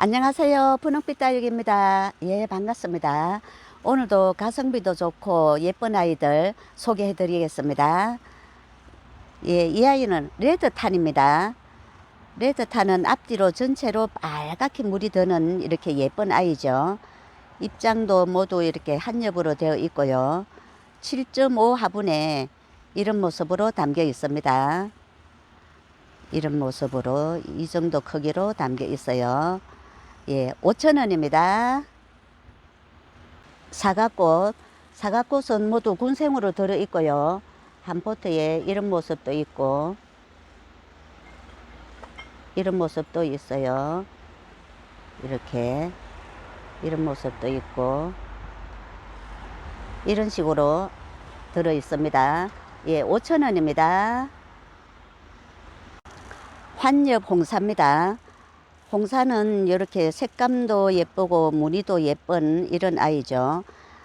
안녕하세요. 분홍빛 딸기입니다. 예, 반갑습니다. 오늘도 가성비도 좋고 예쁜 아이들 소개해 드리겠습니다. 예, 이 아이는 레드탄입니다. 레드탄은 앞뒤로 전체로 빨갛게 물이 드는 이렇게 예쁜 아이죠. 입장도 모두 이렇게 한 엽으로 되어 있고요. 7.5 화분에 이런 모습으로 담겨 있습니다. 이런 모습으로 이 정도 크기로 담겨 있어요. 예, 5,000원입니다. 사과꽃, 사과꽃은 모두 군생으로 들어 있고요. 한 포트에 이런 모습도 있고, 이런 모습도 있어요. 이렇게, 이런 모습도 있고, 이런 식으로 들어 있습니다. 예, 5,000원입니다. 환엽 홍사입니다. 홍사는 이렇게 색감도 예쁘고 무늬도 예쁜 이런 아이죠.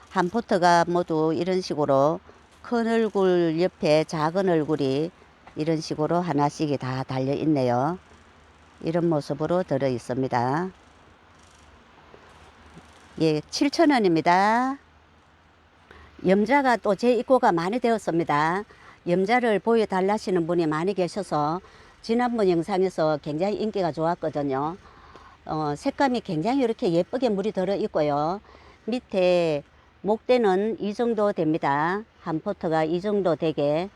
한 포트가 모두 이런 식으로 큰 얼굴 옆에 작은 얼굴이 이런 식으로 하나씩이 다 달려 있네요. 이런 모습으로 들어 있습니다. 예, 7,000원입니다. 염자가 또 제 입고가 많이 되었습니다. 염자를 보여달라시는 분이 많이 계셔서 지난번 영상에서 굉장히 인기가 좋았거든요. 어, 색감이 굉장히 이렇게 예쁘게 물이 들어 있고요. 밑에 목대는 이 정도 됩니다. 한 포트가 이 정도 되게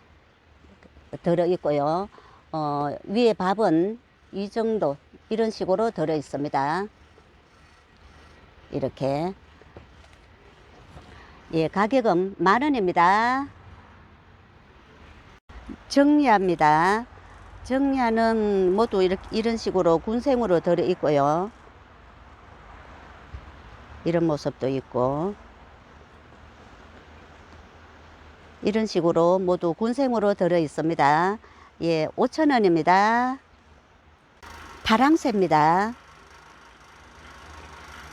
들어 있고요. 어, 위에 밥은 이 정도 이런 식으로 들어 있습니다. 이렇게 예 가격은 만 원입니다. 정리합니다. 정리하는 모두 이렇게 이런 식으로 군생으로 들어 있고요. 이런 모습도 있고 이런 식으로 모두 군생으로 들어 있습니다. 예, 5,000원입니다. 파랑새입니다.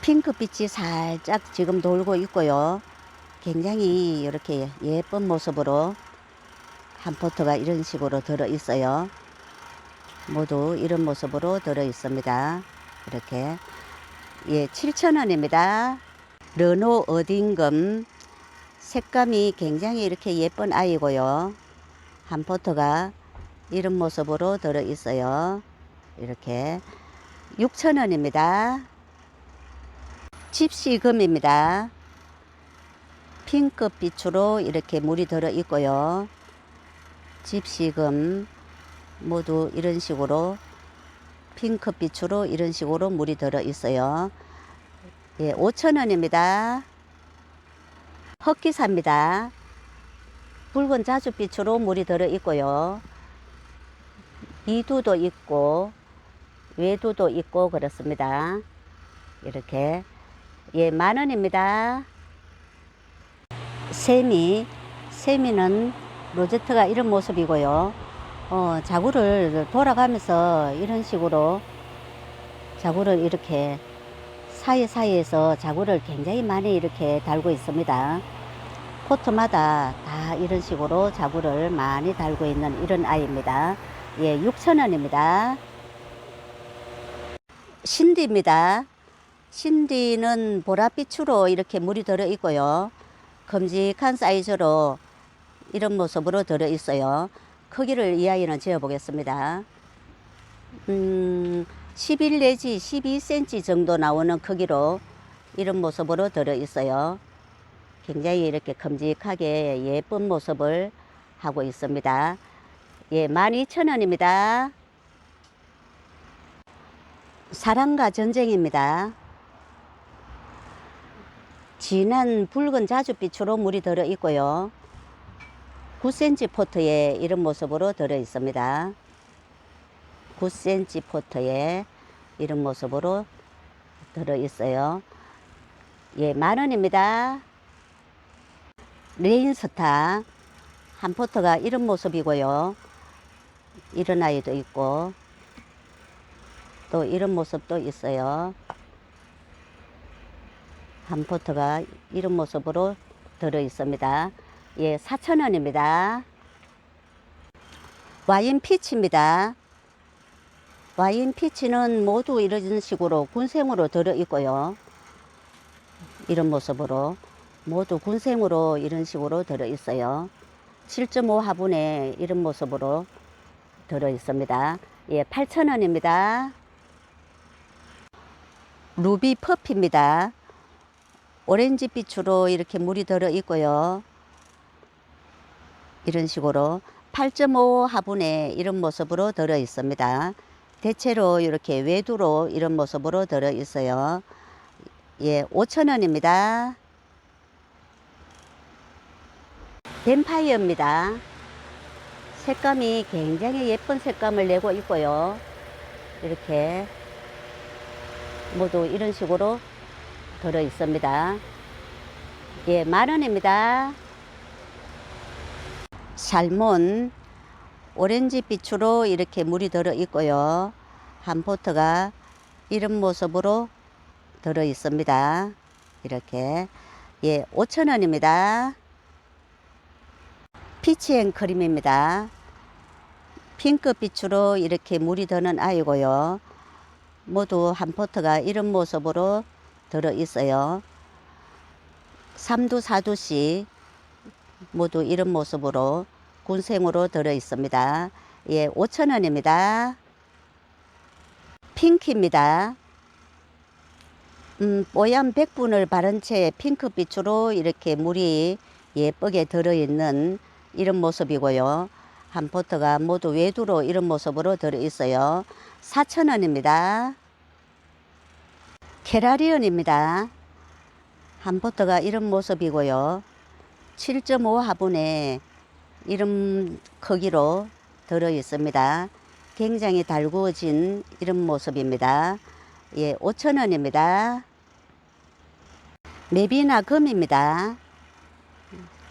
핑크빛이 살짝 지금 돌고 있고요. 굉장히 이렇게 예쁜 모습으로 한 포트가 이런 식으로 들어 있어요. 모두 이런 모습으로 들어 있습니다. 이렇게 예 7,000원입니다. 르노 어딘금 색감이 굉장히 이렇게 예쁜 아이고요. 한 포트가 이런 모습으로 들어 있어요. 이렇게 6,000원입니다. 집시금입니다. 핑크빛으로 이렇게 물이 들어 있고요. 집시금 모두 이런 식으로 핑크빛으로 이런 식으로 물이 들어 있어요. 예, 5,000원입니다. 흑기사입니다. 붉은 자주빛으로 물이 들어 있고요. 이두도 있고 외두도 있고 그렇습니다. 이렇게 예, 만 원입니다. 세미 세미는 로제트가 이런 모습이고요. 어, 자구를 돌아가면서 이런 식으로 자구를 이렇게 사이사이에서 자구를 굉장히 많이 이렇게 달고 있습니다. 포트마다 다 이런 식으로 자구를 많이 달고 있는 이런 아이입니다. 예, 6,000원입니다. 신디입니다. 신디는 보랏빛으로 이렇게 물이 들어 있고요. 큼직한 사이즈로 이런 모습으로 들어 있어요. 크기를 이 아이는 재어 보겠습니다. 음, 11 내지 12cm 정도 나오는 크기로 이런 모습으로 들어 있어요. 굉장히 이렇게 큼직하게 예쁜 모습을 하고 있습니다. 예, 12,000원입니다. 사랑과 전쟁입니다. 진한 붉은 자주빛으로 물이 들어 있고요. 9cm 포트에 이런 모습으로 들어 있습니다. 9cm 포트에 이런 모습으로 들어 있어요. 예, 만 원입니다. 레인스타 한 포트가 이런 모습이고요. 이런 아이도 있고 또 이런 모습도 있어요. 한 포트가 이런 모습으로 들어 있습니다. 예, 4,000원입니다. 와인 피치입니다. 와인 피치는 모두 이런 식으로 군생으로 들어 있고요. 이런 모습으로 모두 군생으로 이런 식으로 들어 있어요. 7.5 화분에 이런 모습으로 들어 있습니다. 예, 8,000원입니다. 루비 퍼피입니다. 오렌지 빛으로 이렇게 물이 들어 있고요. 이런 식으로 8.5 화분에 이런 모습으로 들어 있습니다. 대체로 이렇게 외두로 이런 모습으로 들어 있어요. 예, 5,000원입니다. 뱀파이어입니다. 색감이 굉장히 예쁜 색감을 내고 있고요. 이렇게 모두 이런 식으로 들어 있습니다. 예, 만 원입니다. 살몬 오렌지 빛으로 이렇게 물이 들어 있고요. 한 포트가 이런 모습으로 들어 있습니다. 이렇게 예, 5,000원입니다. 피치앤 크림입니다. 핑크 빛으로 이렇게 물이 드는 아이고요. 모두 한 포트가 이런 모습으로 들어 있어요. 3두, 4두씩 모두 이런 모습으로 군생으로 들어 있습니다. 예, 5,000원입니다. 핑크입니다. 음, 뽀얀 백분을 바른 채 핑크빛으로 이렇게 물이 예쁘게 들어있는 이런 모습이고요. 한 포트가 모두 외두로 이런 모습으로 들어 있어요. 4,000원입니다. 캐라리언입니다. 한 포트가 이런 모습이고요. 7.5 화분에 이런 크기로 들어 있습니다. 굉장히 달구어진 이런 모습입니다. 예, 5,000원입니다. 맵이나 금입니다.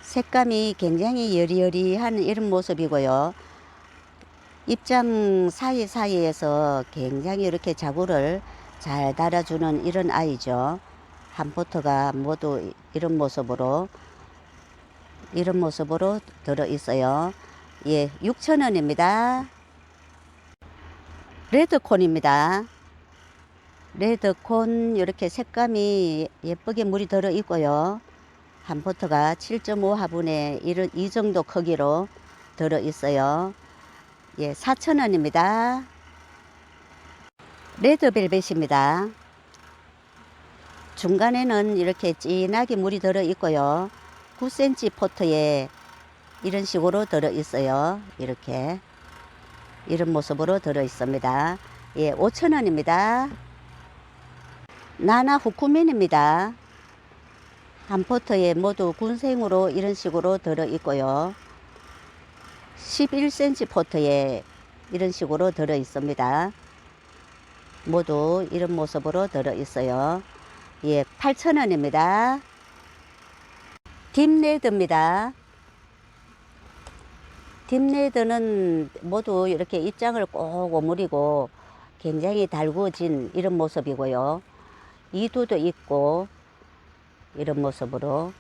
색감이 굉장히 여리여리한 이런 모습이고요. 입장 사이사이에서 굉장히 이렇게 자구를 잘 달아주는 이런 아이죠. 한 포트가 모두 이런 모습으로 이런 모습으로 들어 있어요. 예, 6,000원입니다. 레드콘입니다. 레드콘 이렇게 색감이 예쁘게 물이 들어 있고요. 한 포트가 7.5 화분에 이런 이 정도 크기로 들어 있어요. 예, 4,000원입니다. 레드벨벳입니다. 중간에는 이렇게 진하게 물이 들어 있고요. 9cm 포트에 이런 식으로 들어 있어요. 이렇게 이런 모습으로 들어 있습니다. 예, 5,000원입니다. 나나 후쿠멘입니다. 한 포트에 모두 군생으로 이런 식으로 들어 있고요. 11cm 포트에 이런 식으로 들어 있습니다. 모두 이런 모습으로 들어 있어요. 예, 8,000원입니다. 딥레드입니다. 딥레드는 모두 이렇게 입장을 꼭 오므리고 굉장히 달구어진 이런 모습이고요. 이두도 있고 이런 모습으로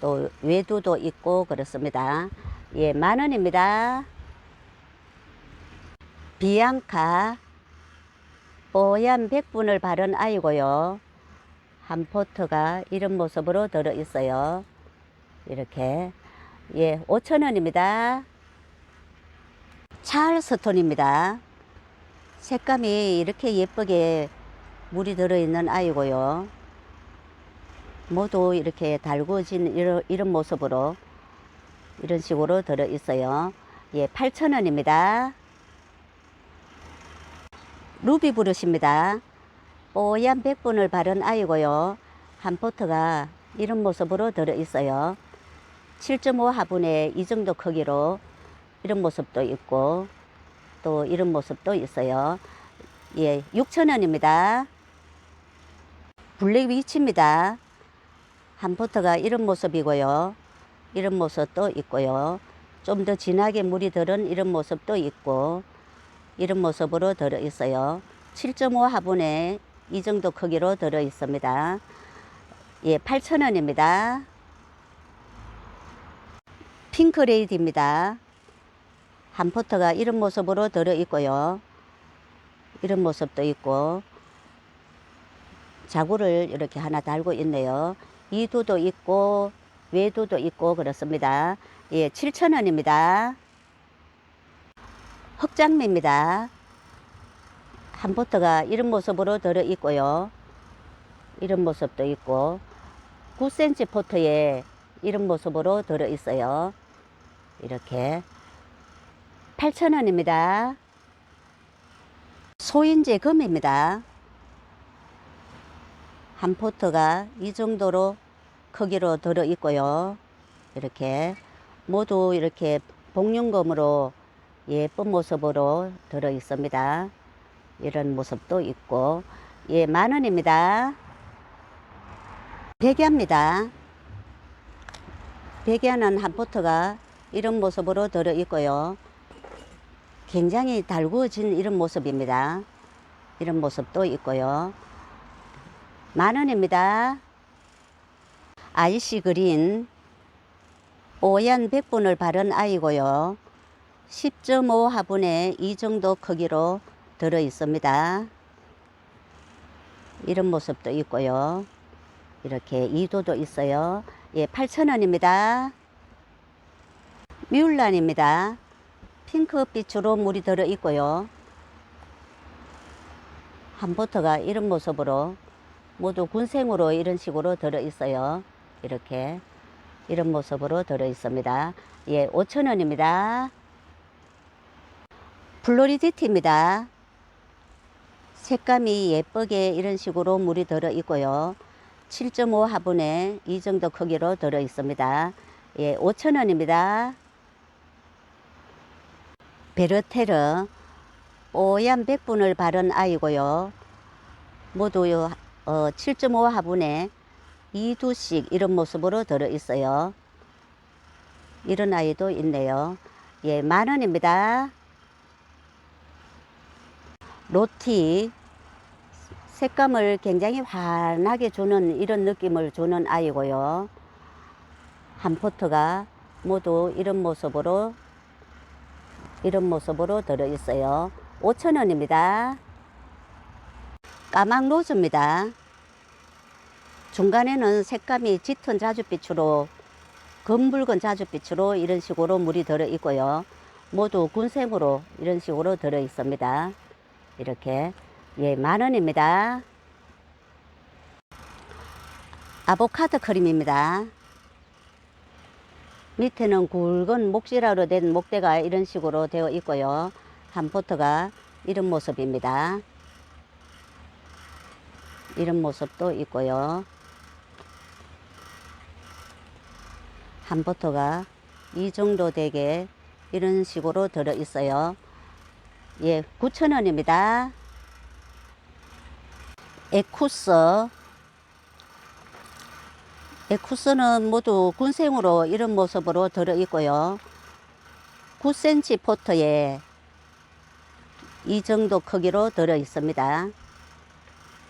또 외두도 있고 그렇습니다. 예, 만 원입니다. 비앙카 뽀얀 백분을 바른 아이고요. 한 포트가 이런 모습으로 들어 있어요. 이렇게 예, 5,000원입니다. 찰스톤입니다. 색감이 이렇게 예쁘게 물이 들어있는 아이고요. 모두 이렇게 달구어진 이런, 이런 모습으로 이런 식으로 들어 있어요. 예, 8,000원입니다. 루비 브루시입니다. 뽀얀 백분을 바른 아이고요. 한 포트가 이런 모습으로 들어 있어요. 7.5 화분에 이 정도 크기로 이런 모습도 있고 또 이런 모습도 있어요. 예, 6,000원입니다. 블랙 위치입니다. 한 포트가 이런 모습이고요. 이런 모습도 있고요. 좀 더 진하게 물이 들은 이런 모습도 있고 이런 모습으로 들어 있어요. 7.5 화분에 이 정도 크기로 들어 있습니다. 예, 8,000원입니다. 핑크레이드입니다. 한 포트가 이런 모습으로 들어 있고요. 이런 모습도 있고 자구를 이렇게 하나 달고 있네요. 이두도 있고 외두도 있고 그렇습니다. 예, 7,000원입니다. 흑장미입니다. 한 포트가 이런 모습으로 들어 있고요. 이런 모습도 있고 9cm 포트에 이런 모습으로 들어 있어요. 이렇게 8,000원입니다. 소인제 금입니다. 한 포트가 이 정도로 크기로 들어 있고요. 이렇게 모두 이렇게 복륜금으로 예쁜 모습으로 들어 있습니다. 이런 모습도 있고 예, 만 원입니다. 백야입니다. 백야는 한 포트가 이런 모습으로 들어 있고요. 굉장히 달구어진 이런 모습입니다. 이런 모습도 있고요. 만 원입니다. 아이시 그린 오얀 백분을 바른 아이고요. 10.5 화분에 이 정도 크기로 들어 있습니다. 이런 모습도 있고요. 이렇게 이도도 있어요. 예, 8,000원입니다. 미울란입니다. 핑크빛으로 물이 들어 있고요. 한 보트가 이런 모습으로 모두 군생으로 이런 식으로 들어 있어요. 이렇게 이런 모습으로 들어 있습니다. 예, 5,000원입니다. 플로리디티입니다. 색감이 예쁘게 이런 식으로 물이 들어 있고요. 7.5 화분에 이 정도 크기로 들어 있습니다. 예, 5,000원입니다. 베르테르 오얀 백분을 바른 아이고요. 모두 요, 어, 7.5 화분에 2두씩 이런 모습으로 들어 있어요. 이런 아이도 있네요. 예, 만 원입니다. 로티 색감을 굉장히 환하게 주는 이런 느낌을 주는 아이고요. 한 포트가 모두 이런 모습으로 이런 모습으로 들어 있어요. 5,000원입니다. 까망 로즈입니다. 중간에는 색감이 짙은 자줏빛으로 검붉은 자줏빛으로 이런 식으로 물이 들어 있고요. 모두 군색으로 이런 식으로 들어 있습니다. 이렇게 예, 만 원입니다. 아보카도 크림입니다. 밑에는 굵은 목시라로 된 목대가 이런 식으로 되어 있고요. 한 포트가 이런 모습입니다. 이런 모습도 있고요. 한 포트가 이 정도 되게 이런 식으로 들어 있어요. 예, 9,000원입니다. 에쿠스. 에쿠스는 모두 군생으로 이런 모습으로 들어 있고요. 9cm 포트에 이 정도 크기로 들어 있습니다.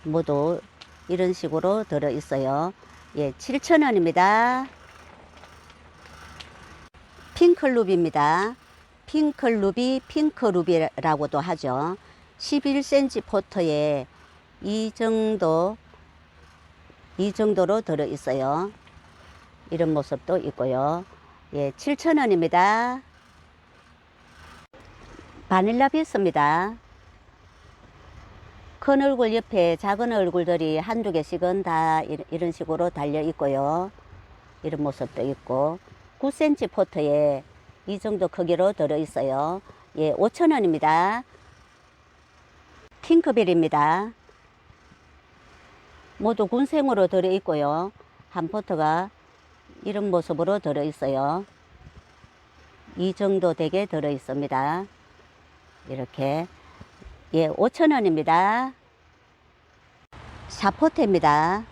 모두 이런 식으로 들어 있어요. 예, 7,000원입니다. 핑클루비입니다. 핑클루비, 핑크루비라고도 하죠. 11cm 포트에 이 정도, 이 정도로 들어 있어요. 이런 모습도 있고요. 예, 7,000원입니다. 바닐라 비스입니다. 큰 얼굴 옆에 작은 얼굴들이 한두 개씩은 다 이- 이런 식으로 달려 있고요. 이런 모습도 있고 9cm 포트에 이 정도 크기로 들어 있어요. 예, 5,000원입니다. 핑크벨입니다. 모두 군생으로 들어 있고요. 한 포트가 이런 모습으로 들어 있어요. 이 정도 되게 들어 있습니다. 이렇게 예, 5,000원입니다. 사포테입니다.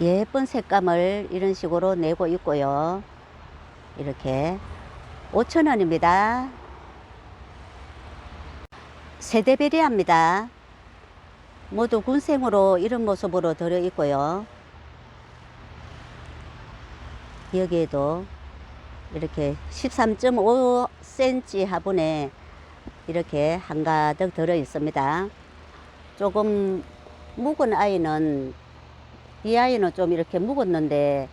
예쁜 색감을 이런 식으로 내고 있고요. 이렇게 5,000원입니다. 세대베리아입니다. 모두 군생으로 이런 모습으로 들어 있고요. 여기에도 이렇게 13.5cm 화분에 이렇게 한가득 들어 있습니다. 조금 묵은 아이는 이 아이는 좀 이렇게 묵었는데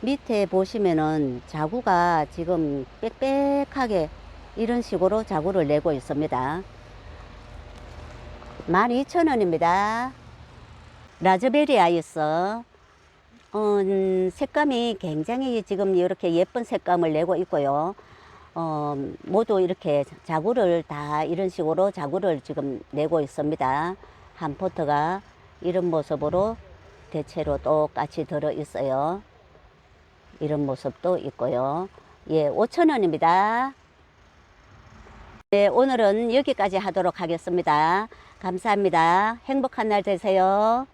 밑에 보시면은 자구가 지금 빽빽하게 이런 식으로 자구를 내고 있습니다. 12,000원입니다. 라즈베리 아이스. 어, 음, 색감이 굉장히 지금 이렇게 예쁜 색감을 내고 있고요. 어, 모두 이렇게 자구를 다 이런 식으로 자구를 지금 내고 있습니다. 한 포트가 이런 모습으로 대체로 똑같이 들어 있어요. 이런 모습도 있고요. 예, 5,000원입니다. 네, 오늘은 여기까지 하도록 하겠습니다. 감사합니다. 행복한 날 되세요.